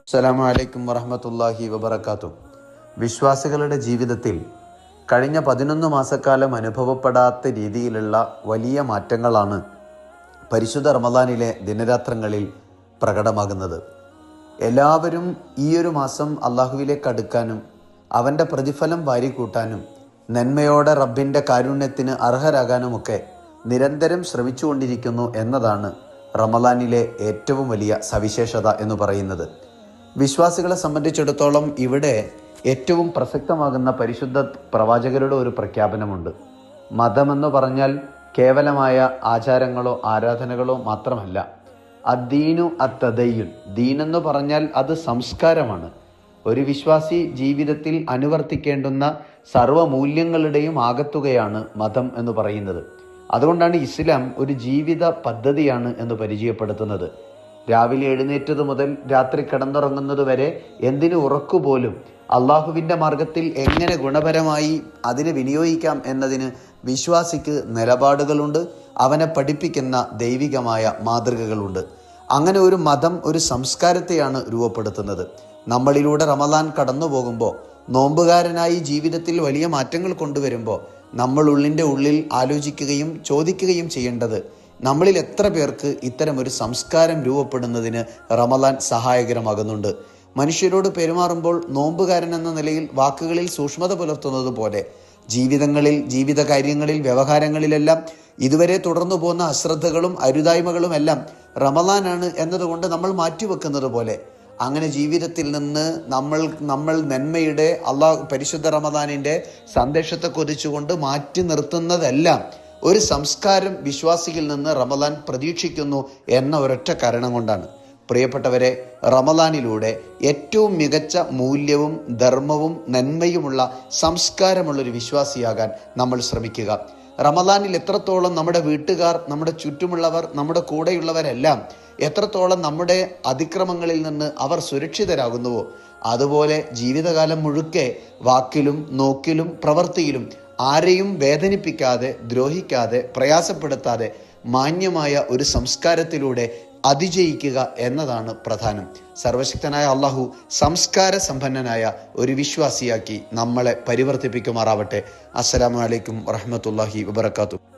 അസ്സലാമു അലൈക്കും വറഹമത്തല്ലാഹി വബർക്കാത്തു വിശ്വാസികളുടെ ജീവിതത്തിൽ കഴിഞ്ഞ പതിനൊന്ന് മാസക്കാലം അനുഭവപ്പെടാത്ത രീതിയിലുള്ള വലിയ മാറ്റങ്ങളാണ് പരിശുദ്ധ റമദാനിലെ ദിനരാത്രങ്ങളിൽ പ്രകടമാകുന്നത്. എല്ലാവരും ഈ ഒരു മാസം അള്ളാഹുവിലേക്ക് അടുക്കാനും അവന്റെ പ്രതിഫലം വാരിക്കൂട്ടാനും നന്മയോടെ റബ്ബിന്റെ കാരുണ്യത്തിന് അർഹരാകാനുമൊക്കെ നിരന്തരം ശ്രമിച്ചുകൊണ്ടിരിക്കുന്നു എന്നതാണ് റമദാനിലെ ഏറ്റവും വലിയ സവിശേഷത എന്ന് പറയുന്നത്. വിശ്വാസികളെ സംബന്ധിച്ചിടത്തോളം ഇവിടെ ഏറ്റവും പ്രസക്തമാകുന്ന പരിശുദ്ധ പ്രവാചകരുടെ ഒരു പ്രഖ്യാപനമുണ്ട്. മതമെന്ന് പറഞ്ഞാൽ കേവലമായ ആചാരങ്ങളോ ആരാധനകളോ മാത്രമല്ല അദ്ദീനു അത്തദയ്യുൻ ദീനെന്ന് പറഞ്ഞാൽ അത് സംസ്കാരമാണ്. ഒരു വിശ്വാസി ജീവിതത്തിൽ അനുവർത്തിക്കേണ്ടുന്ന സർവമൂല്യങ്ങളുടെയും ആകത്തുകയാണ് മതം എന്ന് പറയുന്നത്. അതുകൊണ്ടാണ് ഇസ്ലാം ഒരു ജീവിത പദ്ധതിയാണ് എന്ന് പരിചയപ്പെടുത്തുന്നത്. രാവിലെ എഴുന്നേറ്റത് മുതൽ രാത്രി കിടന്നുറങ്ങുന്നത് വരെ എന്തിനു ഉറക്കുപോലും അള്ളാഹുവിന്റെ മാർഗത്തിൽ എങ്ങനെ ഗുണപരമായി അതിനെ വിനിയോഗിക്കാം എന്നതിന് വിശ്വാസിക്ക് നിലപാടുകളുണ്ട് അവനെ പഠിപ്പിക്കുന്ന ദൈവികമായ മാതൃകകളുണ്ട്. അങ്ങനെ ഒരു മതം ഒരു സംസ്കാരത്തെയാണ് രൂപപ്പെടുത്തുന്നത്. നമ്മളിലൂടെ റമദാൻ കടന്നു പോകുമ്പോൾ നോമ്പുകാരനായി ജീവിതത്തിൽ വലിയ മാറ്റങ്ങൾ കൊണ്ടുവരുമ്പോൾ നമ്മൾ ഉള്ളിന്റെ ഉള്ളിൽ ആലോചിക്കുകയും ചോദിക്കുകയും ചെയ്യേണ്ടത് നമ്മളിൽ എത്ര പേർക്ക് ഇത്തരമൊരു സംസ്കാരം രൂപപ്പെടുന്നതിന് റമദാൻ സഹായകരമാകുന്നുണ്ട്. മനുഷ്യരോട് പെരുമാറുമ്പോൾ നോമ്പുകാരൻ എന്ന നിലയിൽ വാക്കുകളിൽ സൂക്ഷ്മത പുലർത്തുന്നത് പോലെ ജീവിതങ്ങളിൽ ജീവിത കാര്യങ്ങളിൽ വ്യവഹാരങ്ങളിലെല്ലാം ഇതുവരെ തുടർന്നു പോകുന്ന അശ്രദ്ധകളും അരുതായ്മകളും എല്ലാം റമദാനാണ് എന്നതുകൊണ്ട് നമ്മൾ മാറ്റിവെക്കുന്നത് പോലെ അങ്ങനെ ജീവിതത്തിൽ നിന്ന് നമ്മൾ നമ്മൾ നന്മയുടെ അള്ളാഹ് പരിശുദ്ധ റമദാനിന്റെ സന്ദേശത്തെ കൊതിച്ചുകൊണ്ട് മാറ്റി നിർത്തുന്നതെല്ലാം ഒരു സംസ്കാരം വിശ്വാസിയിൽ നിന്ന് റമദാൻ പ്രതീക്ഷിക്കുന്നു എന്ന ഒരൊറ്റ കാരണം കൊണ്ടാണ്. പ്രിയപ്പെട്ടവരെ റമദാനിലൂടെ ഏറ്റവും മികച്ച മൂല്യവും ധർമ്മവും നന്മയുമുള്ള സംസ്കാരമുള്ളൊരു വിശ്വാസിയാകാൻ നമ്മൾ ശ്രമിക്കുക. റമദാനിൽ എത്രത്തോളം നമ്മുടെ വീട്ടുകാർ നമ്മുടെ ചുറ്റുമുള്ളവർ നമ്മുടെ കൂടെയുള്ളവരെല്ലാം എത്രത്തോളം നമ്മുടെ അതിക്രമങ്ങളിൽ നിന്ന് അവർ സുരക്ഷിതരാകുന്നുവോ അതുപോലെ ജീവിതകാലം മുഴുക്കെ വാക്കിലും നോക്കിലും പ്രവൃത്തിയിലും ആരെയും വേദനിപ്പിക്കാതെ ദ്രോഹിക്കാതെ പ്രയാസപ്പെടുത്താതെ മാന്യമായ ഒരു സംസ്കാരത്തിലൂടെ അതിജയിക്കുക എന്നതാണ് പ്രധാനം. സർവശക്തനായ അള്ളാഹു സംസ്കാര സമ്പന്നനായ ഒരു വിശ്വാസിയാക്കി നമ്മളെ പരിവർത്തിപ്പിക്കുമാറാവട്ടെ. അസ്സലാമു അലൈക്കും വറഹമത്തല്ലാഹി വബർക്കാത്തു